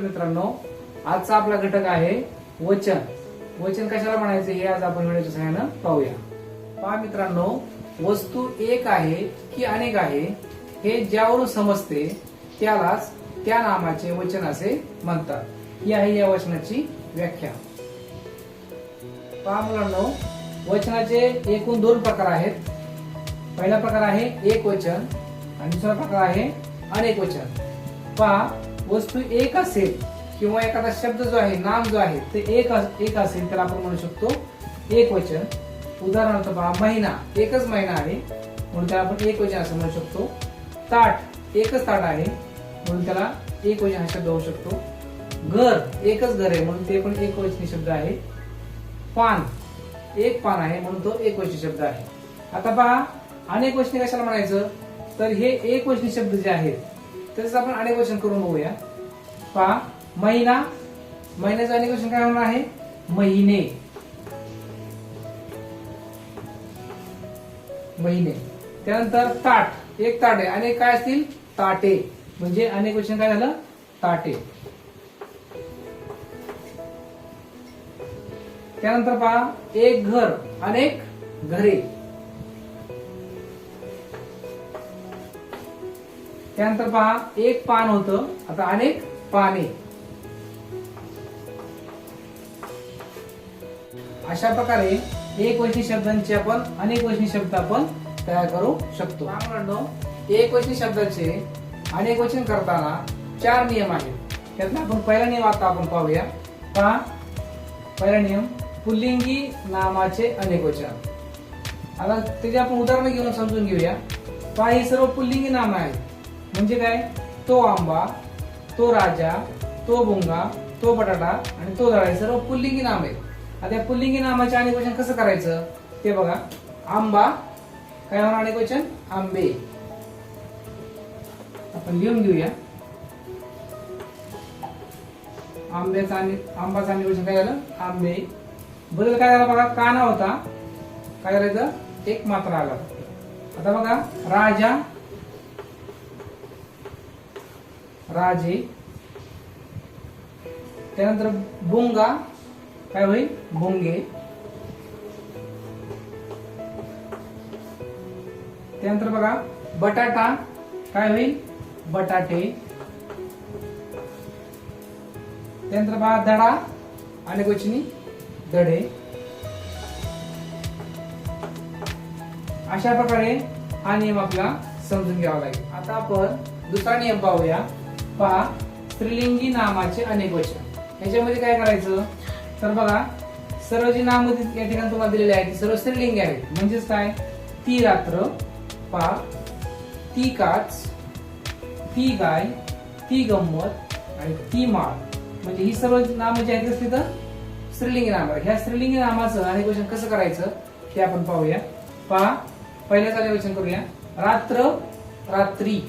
मित्रांनो आजचा आपला घटक आहे वचन. वचन कशाला म्हणायचं हे आज आपण व्हिडिओच्या सहाय्यानं पाहूया. पहा मित्रांनो वस्तू एक आहे की अनेक आहे हे ज्यावरून समजते त्यालाच त्या नामाचे वचन असे म्हणतात. ही आहे या वचनाची व्याख्या. पहा मुलांनो वचनाचे एकूण दोन प्रकार आहेत. पहिला प्रकार आहे एक वचन आणि दुसरा प्रकार आहे अनेक वचन. पहा वस्तू एक असेल किंवा एखादा शब्द जो आहे नाम जो आहे ते एक अस- एक असेल तर आपण म्हणू शकतो एक वचन. उदाहरणार्थ पहा महिना एकच महिना आहे म्हणून त्याला आपण एक वचन असं म्हणू शकतो. ताट एकच ताट आहे म्हणून त्याला एक वचन हा शब्द होऊ शकतो. घर एकच घर आहे म्हणून ते पण एक वचनी शब्द आहे. पान एक पान आहे म्हणून तो एक वचनी शब्द आहे. आता पहा अनेक वचने कशाला म्हणायचं? तर हे एक वचनी शब्द जे आहेत तसेच आपण अनेक वचन करून बघूया. पहा महिना महिन्याचं अनेक वचन काय होणार आहे? महिने. महिने. त्यानंतर ताट. एक ताट आहे. अनेक काय असतील? ताटे. म्हणजे अनेक वचन काय झालं? ताटे. त्यानंतर पहा एक घर. अनेक घरे. त्यानंतर पहा एक पान होतं. आता अनेक पाने. अशा प्रकारे एक वचनी शब्दांचे आपण अनेक वचनी शब्द आपण तयार करू शकतो. एक वचनी शब्दाचे अनेक वचन करताना चार नियम आहेत. त्यातला आपण पहिला नियम आता आपण पाहूया. पहा पहिला नियम पुल्लिंगी नामाचे अनेक वचन. आता त्याचे आपण उदाहरण घेऊन समजून घेऊया. पहा ही सर्व पुल्लिंगी नाम आहेत. म्हणजे काय? तो आंबा तो राजा तो भुंगा तो बटाटा आणि तो दळा सर्व पुल्लिंगी नाम आहेत. आता या पुल्लिंगी नामाचे अनेक वचन कसं करायचं? ते बघा. आंबा काय होणार अनेक वचन? आंबे. आपण लिहून घेऊया. आंब्याचा आणि आंबाचा आणि वचन काय झालं? आंबे. बदल काय झाला बघा? काना होता. काय करायचं? एक मात्रा आला. आता बघा. राजा राजे. त्यानंतर बोंगा. काय होईल? भोंगे त्यानंतर बघा बटाटा. काय होईल? बटाटे. त्यानंतर बघा दडा आणि वचनी दडे अशा प्रकारे हा नियम आपला समजून घ्यावा लागेल. आता आपण दुसरा नियम पाहूया. पहा स्त्रीलिंगी नामाचे अनेक वचन. याच्यामध्ये काय करायचं? तर बघा सर्व जी नाम या ठिकाणी तुम्हाला दिलेली आहेत. ती सर्व स्त्रीलिंगी आहेत. म्हणजेच काय? ती रात्र पा ती काच ती गाय ती गंमत आणि ती माळ. म्हणजे ही सर्व नाम जी आहेत असली तिथं स्त्रीलिंगी नाम आहे ह्या स्त्रीलिंगी नामाचं अनेक वचन कसं करायचं? ते आपण पाहूया. पहा पहिल्याच अनेक वचन करूया. रात्र रात्री.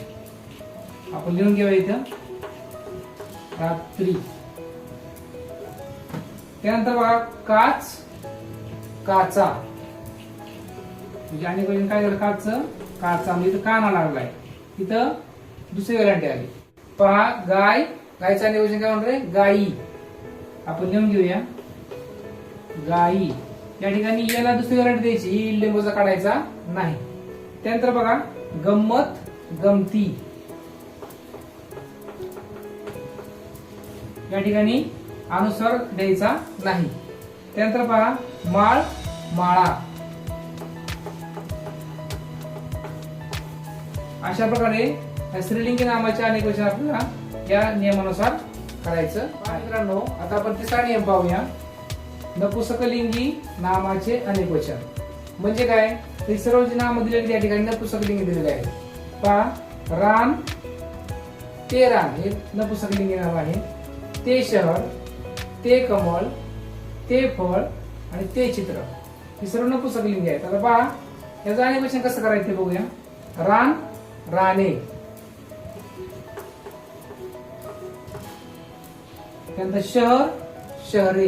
आपण लिहून घेऊया इथं. रात्री. त्यानंतर बघा काच काचा. म्हणजे अनेक वचन काय झालं काच काचा. म्हणजे इथं काना लागलाय. इथं दुसरी व्हॅरंटी आली. पहा गाय. गायचं अनेक काय म्हणतोय? गायी. गाई आपण लिहून घेऊया. गाई या ठिकाणी याला दुसरी व्हॅरंटी द्यायची. ही लिंबूचा काढायचा नाही. त्यानंतर बघा गंमत गमती. या ठिकाणी अनुसर द्यायचा नाही. त्यानंतर पहा माळ माळा. अशा प्रकारे स्त्रीलिंगी नामाचे अनेक वचन आपल्याला या नियमानुसार करायचं मित्रांनो आता आपण तिसरा नियम पाहूया. नपुसकलिंगी नामाचे अनेक वचन. म्हणजे काय? ते सर्व जी नाम दिलेली त्या ठिकाणी नपुसकलिंगी दिलेले आहे पहा रान ते रान. हे नपुसकलिंगी नाव आहे. ते शहर ते कमळ ते फळ आणि ते चित्र. ही सर्व नपुसकलिंगी आहेत आता पहा याचं अॅनिमेशन कसं करायचं ते बघूया. रान राणे. त्यानंतर शहर शहरे.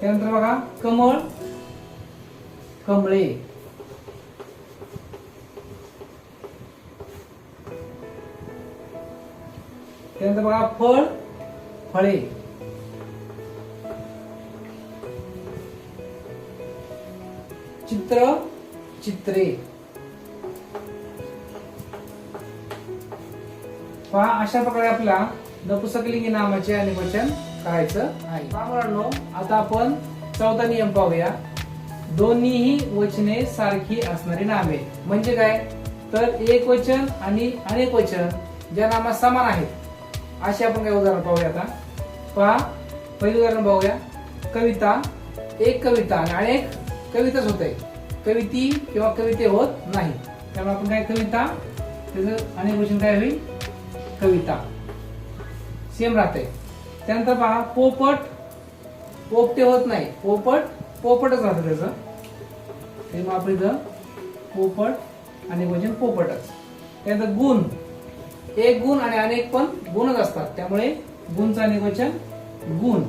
त्यानंतर बघा कमळ कमळे. त्यानंतर बघा फळ फळे. चित्र चित्रे. पहा अशा प्रकारे आपला नपुसकलिंगी नामाचे आणि वचन करायचं आहे. आता आपण चौथा नियम पाहूया. दोन्हीही वचने सारखी असणारी नामे म्हणजे काय? तर एक वचन आणि अनेक वचन ज्या नामात समान आहेत. असे आपण काही उदाहरण पाहूया आता पहा पहिलं उदाहरण पाहूया. कविता एक कविता आणि अनेक कविताच होत आहे कविती किंवा कविते होत नाही. त्यामुळे आपण काय कविता त्याचं अनेक वचन काय होईल? कविता. सेम राहते त्यानंतर पहा पोपट पोपटे होत नाही. पोपट पोपटच राहतं त्याचं. ते मग आपण इथं पोपट आणि वचन पोपटच. त्यानंतर गुण. एक गुण आणि अनेक पण गुणच असतात. त्यामुळे गुणचा निवचन वचन गुण.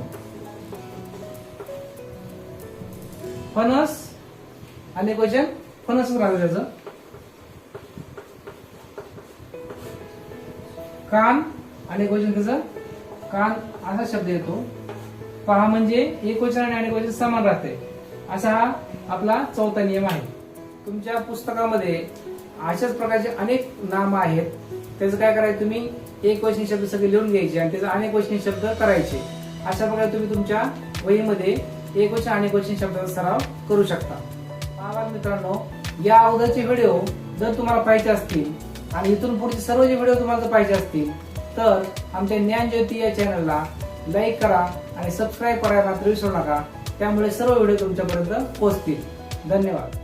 फणस अनेक वचन फणसच राहतं त्याचं. कान अनेक वचन त्याचं कान असा शब्द येतो. पहा म्हणजे एक वचन आणि अनेक वचन समान राहते. असा हा आपला चौथा नियम आहे. तुमच्या पुस्तकामध्ये अशाच प्रकारचे अनेक नाम आहेत. त्याचं काय करायचं तुम्ही? एक वचनी शब्द सगळे लिहून घ्यायचे आणि त्याचा अनेक वचनी शब्द करायचे. अशा प्रकारे तुम्ही तुमच्या वहीमध्ये एक वचन अनेक वचनी शब्दाचा सराव करू शकता. पहा मित्रांनो या अगोदरचे व्हिडिओ जर तुम्हाला पाहिजे असतील आणि इथून पुढचे सर्व जे व्हिडिओ तुम्हाला जर पाहिजे असतील तर आमच्या ज्ञानज्योती या चॅनलला लाईक करा आणि सबस्क्राईब करायला मात्र विसरू नका. त्यामुळे सर्व व्हिडिओ तुमच्यापर्यंत पोहोचतील. धन्यवाद.